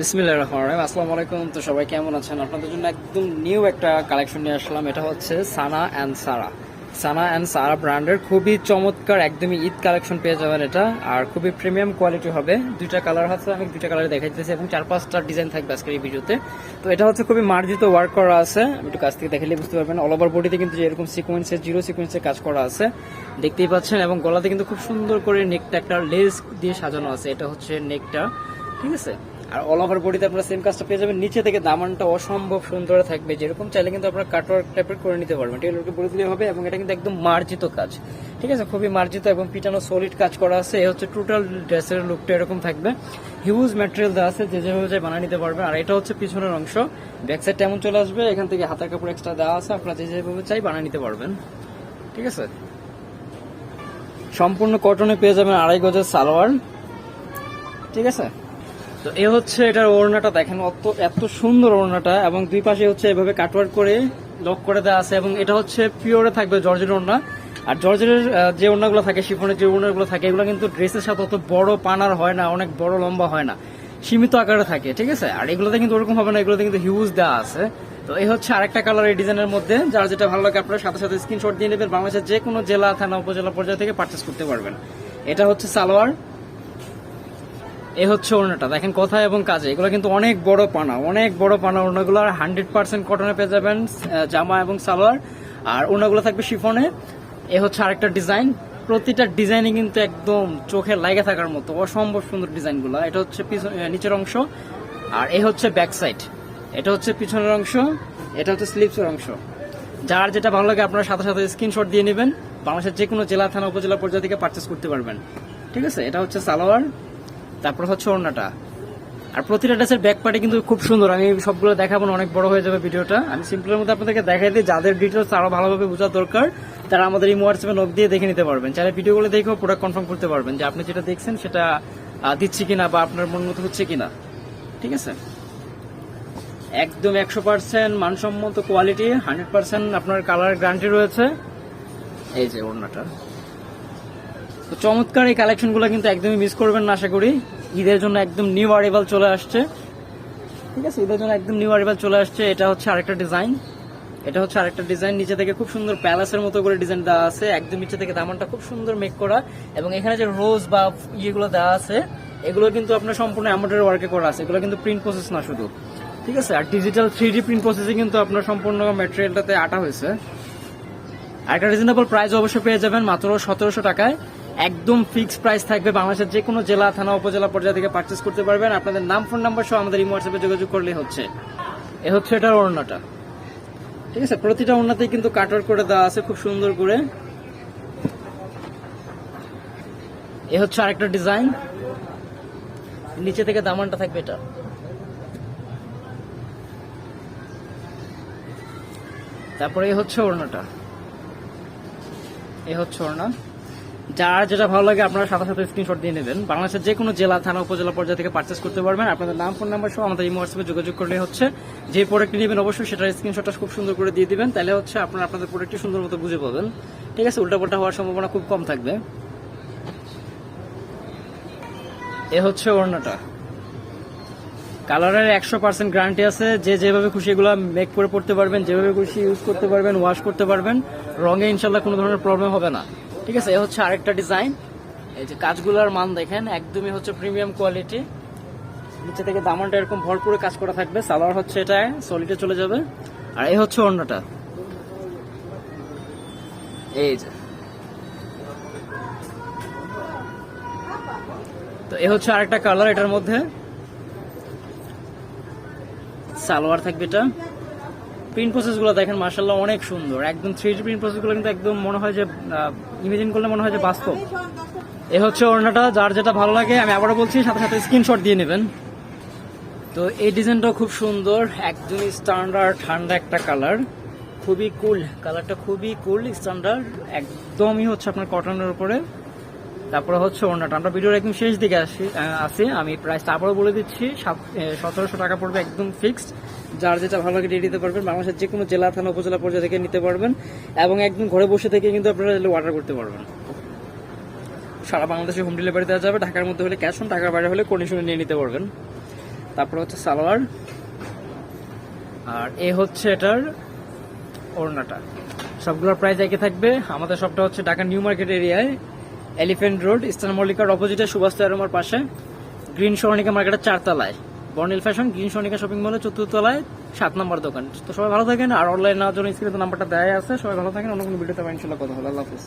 বিসমিল্লাহ রহমান রহিম। আসসালামু আলাইকুম। তো সবাই কেমন আছেন? আপনাদের জন্য একদম নিউ একটা কালেকশন নিয়ে আসলাম। এটা হচ্ছে সানা অ্যান্ড সারা সানা অ্যান্ড সারা ব্র্যান্ডের খুবই চমৎকার, একদমই ঈদ কালেকশন পেয়ে যাবেন এটা। আর খুবই প্রিমিয়াম কোয়ালিটি হবে। দুইটা কালার আছে আমি দুইটা কালার দেখাইতেছি এবং চার পাঁচটা ডিজাইন থাকবে আজকের এই ভিডিওতে। তো এটা হচ্ছে খুবই মার্জিত ওয়ার্ক করা আছে। একটু কাছ থেকে দেখালে বুঝতে পারবেন। অল ওভার বডিতে কিন্তু এরকম সিকোয়েন্সের জিরো সিকোয়েন্সের কাজ করা আছে। দেখতেই পাচ্ছেন এবং গলাতে কিন্তু খুব সুন্দর করে নেকটা একটা লেস দিয়ে সাজানো আছে। এটা হচ্ছে নেকটা ঠিক আছে? আর অল ওভার বডিতে আপনারা সেম কাজটা পেয়ে যাবেন। নিচে থেকে দামানটা অসম্ভব সুন্দর থাকবে। যেরকম চাইলে কিন্তু আপনারা কাটওয়ার্ক টাইপের করে নিতে পারবেন। টেলরকে বলে দিলে হবে এবং এটা কিন্তু একদম মার্জিত কাজ। ঠিক আছে? খুবই মার্জিত এবং পিটানো সলিড কাজ করা আছে। এ হচ্ছে টোটাল ড্রেসের লুকটা এরকম থাকবে। হিউজ ম্যাটেরিয়াল দেওয়া আছে। যে যেভাবে চাই বানিয়ে নিতে পারবেন। আর এটা হচ্ছে পিছনের অংশ। ব্যাক সাইড এমন চলে আসবে। এখান থেকে হাতের কাপড় এক্সট্রা দেওয়া আছে। আপনারা যে যেভাবে চাই বানিয়ে নিতে পারবেন। ঠিক আছে? সম্পূর্ণ কটনে পেয়ে যাবেন আড়াই গজের সালোয়ার। ঠিক আছে? তো এ হচ্ছে এটার ওড়নাটা দেখেন, অত, এত সুন্দর ওড়নাটা এবং দুই পাশে হচ্ছে এভাবে কাটওয়ার্ক করে লক করে দেওয়া আছে এবং এটা হচ্ছে পিওরে থাকবে জর্জের ওড়না। আর জর্জের যে ওড়নাগুলো থাকে, শিফনের যে ওড়নাগুলো থাকে, এগুলো কিন্তু ড্রেসের সাথে অত বড় পানার হয় না, অনেক বড়, লম্বা হয় না। সীমিত আকারে থাকে, ঠিক আছে? আর এগুলোতে কিন্তু ওরকম হবে না, এগুলোতে কিন্তু হিউজ দেওয়া আছে। তো এই হচ্ছে আরেকটা কালার এই ডিজাইনের মধ্যে, যার যেটা ভালো লাগে আপনারা সাথে সাথে স্ক্রিনশট দিয়ে নেবেন। বাংলাদেশের যে কোনো জেলা, থানা, উপজেলা পর্যায়ে থেকে পারচেস করতে পারবেন। এটা হচ্ছে সালোয়ার। এ হচ্ছে ওড়নাটা। দেখেন কথা এবং কাজে। এগুলো কিন্তু অনেক বড় পানা, অনেক বড় পানা ওড়নাগুলো। আর হান্ড্রেড পার্সেন্ট কটনে পেয়ে যাবেন জামা এবং সালোয়ার। আর ওড়নাগুলো থাকবে শিফনে। এ হচ্ছে আরেকটা ডিজাইন। প্রতিটা ডিজাইনই কিন্তু একদম চোখে লাগে থাকার মতো অসম্ভব সুন্দর ডিজাইনগুলো। এটা হচ্ছে নিচের অংশ। আর এ হচ্ছে ব্যাক সাইড এটা হচ্ছে পিছনের অংশ। এটা হচ্ছে স্লিপসের অংশ। যার যেটা ভালো লাগে আপনারা সাথে সাথে স্ক্রিনশট দিয়ে নেবেন। বাংলাদেশের যে কোনো জেলা, থানা, উপজেলা পর্যায়ে থেকে পারচেস করতে পারবেন। ঠিক আছে? এটা হচ্ছে সালোয়ার। তারপর হচ্ছে ওড়নাটা। আর প্রতিটা ড্রেসের ব্যাক পার্টি কিন্তু খুব সুন্দর। আমি সবগুলো দেখাবো অনেক বড় হয়ে যাবে ভিডিওটা। আমি সিম্পলের মধ্যে আপনাদেরকে দেখাই দিই, যাদের ডিটেলস আরও ভালোভাবে বোঝা দরকার, তারা আমাদের এই হোয়াটসঅ্যাপে নক দিয়ে দেখে নিতে পারবেন। চাইলে ভিডিওগুলো দেখেও প্রোডাক্ট কনফার্ম করতে পারবেন যে আপনি যেটা দেখছেন সেটা দিচ্ছে দিচ্ছি কিনা বা আপনার মন মতো হচ্ছে কিনা। ঠিক আছে? একদম একশো পার্সেন্ট মানসম্মত কোয়ালিটি হান্ড্রেড পার্সেন্ট আপনার কালার গ্যারান্টি রয়েছে। এই যে ওড়নাটা। তো চমৎকার এই কালেকশনগুলো কিন্তু একদমই মিস করবেন না, আশা করি। ঈদের জন্য একদম নিউ আরিভাল চলে আসছে। ঠিক আছে, ঈদের জন্য একদম নিউ আরিভাল চলে আসছে। এটা হচ্ছে আরেকটা ডিজাইন এটা হচ্ছে আরেকটা ডিজাইন নিচে থেকে খুব সুন্দর প্যালেসের মতো করে ডিজাইন দেওয়া আছে। একদম নিচে থেকে দামানটা খুব সুন্দর মেক করা। এবং এখানে যে রোজ বা ইয়েগুলো দেওয়া আছে, এগুলো কিন্তু আপনার সম্পূর্ণ অ্যামোডারি ওয়ার্কে করা আছে। এগুলো কিন্তু প্রিন্ট প্রসেস না শুধু। ঠিক আছে, আর ডিজিটাল থ্রি ডি প্রিন্ট প্রসেসে কিন্তু আপনার সম্পূর্ণ ম্যাটেরিয়ালটাতে আটা হয়েছে। আর একটা রিজনেবল প্রাইস অবশ্যই পেয়ে যাবেন, মাত্র সতেরোশো টাকায়। একদম ফিক্সড প্রাইস থাকবে বাংলাদেশের যে কোনো জেলা, থানা, উপজেলা পর্যায়ে থেকে পারচেস করতে পারবেন। আপনাদের নাম ফোন নাম্বার সহ আমাদের এই হোয়াটসঅ্যাপে যোগাযোগ করলে হচ্ছে। এ হচ্ছে এটার ওড়নাটা। ঠিক আছে, প্রতিটা ওড়নাতেই কিন্তু কাটার করে দেওয়া আছে খুব সুন্দর করে। এ হচ্ছে আরেকটা ডিজাইন নিচে থেকে দামানটা থাকবে এটা। তারপরে এ হচ্ছে ওড়নাটা। এ হচ্ছে ওড়না। যার যেটা ভালো লাগে আপনারা সাথে সাথে স্ক্রিনশট দিয়ে নেবেন। বাংলাদেশের যে কোনো জেলা, থানা, উপজেলা পর্যায়ে থেকে পারচেস করতে পারবেন। আপনাদের নাম ফোন নাম্বার সহ আমাদের এই হোয়াটসঅ্যাপে যোগাযোগ করলে হচ্ছে। যে প্রোডাক্টটি নেবেন অবশ্যই সেটার স্ক্রিনশটটা খুব সুন্দর করে দিয়ে দিবেন। তাহলে হচ্ছে আপনারা আপনাদের প্রোডাক্টটি সুন্দর মতো বুঝে পাবেন। ঠিক আছে, উল্টাপাল্টা হওয়ার সম্ভাবনা খুব কম থাকবে। এ হচ্ছে ওড়নাটা। কালারের একশো পার্সেন্ট গ্যারান্টি আছে। যে যেভাবে খুশি এগুলো মেক করে পড়তে পারবেন, যেভাবে খুশি ইউজ করতে পারবেন ওয়াশ করতে পারবেন, রঙে ইনশাল্লাহ কোনো ধরনের প্রবলেম হবে না। ঠিক আছে, এ হচ্ছে আরেকটা ডিজাইন এই যে কাজগুলোর মান দেখেন, একদমই হচ্ছে প্রিমিয়াম কোয়ালিটি নিচে থেকে দামানটা এরকম ভরপুরে কাজ করা থাকবে, সালোয়ার হচ্ছে এটা সলিডে চলে যাবে। আর এই হচ্ছে অন্যটা এই যে। তো এ হচ্ছে আরেকটা কালার এটার মধ্যে। সালোয়ার থাকবে এটা। প্রিন্ট প্রসেসগুলো দেখেন মার্শাল্লাহ অনেক সুন্দর। একদম থ্রি ডি প্রিন্ট প্রসেসগুলো কিন্তু একদম মনে হয় যে ইমেজিন করলে মনে হয় যে বাস্তব। এ হচ্ছে ওড়নাটা, যার যেটা ভালো লাগে, আমি আবারও বলছি, সাথে সাথে স্ক্রিনশট দিয়ে নেবেন। তো এই ডিজাইনটাও খুব সুন্দর একদমই স্ট্যান্ডার্ড ঠান্ডা একটা কালার খুবই কুল কালারটা খুবই কুল স্ট্যান্ডার্ড একদমই হচ্ছে আপনার কটনের উপরে। তারপরে হচ্ছে ওড়নাটা। আমরা ভিডিওর একদম শেষ দিকে আসি আছি। আমি প্রাইস তারপরে বলে দিচ্ছি সতেরোশো টাকা পড়বে একদম ফিক্সড যার যেটা ভালো লাগে দিতে পারবেন বাংলাদেশের যে কোনো জেলা, থানা, উপজেলা পর্যায়ে থেকে নিতে পারবেন। এবং একদম ঘরে বসে থেকে কিন্তু আপনারা অর্ডার করতে পারবেন। সারা বাংলাদেশে হোম ডেলিভারি দেওয়া যাবে। ঢাকার মধ্যে হলে ক্যাশ অন ঢাকার বাইরে হলে কন্ডিশনে নিয়ে নিতে পারবেন। তারপরে হচ্ছে সালোয়ার। আর এ হচ্ছে এটার ওড়নাটা। সবগুলোর প্রাইস একই থাকবে। আমাদের সবটা হচ্ছে ঢাকা নিউ মার্কেট এরিয়ায়। এলিফেন্ট রোড, ইস্টার্ন মল্লিকার অপোজিটে সুভাষ তেরোমার পাশে। গ্রিন সরণিকা মার্কেটের চারতলায়। Barnil fashion green Saranika shopping মলের চতুর্থতলায় সাত নম্বর দোকান। তো সবাই ভালো থাকেন, আর অনলাইন নেওয়ার জন্য স্ক্রিনে নাম্বারটা দেয় আছে। সবাই ভালো থাকেন, অন্য কোনো ভিডিওতে ইনশাল্লাহ কথা হলো আল্লাহ হাফিজ।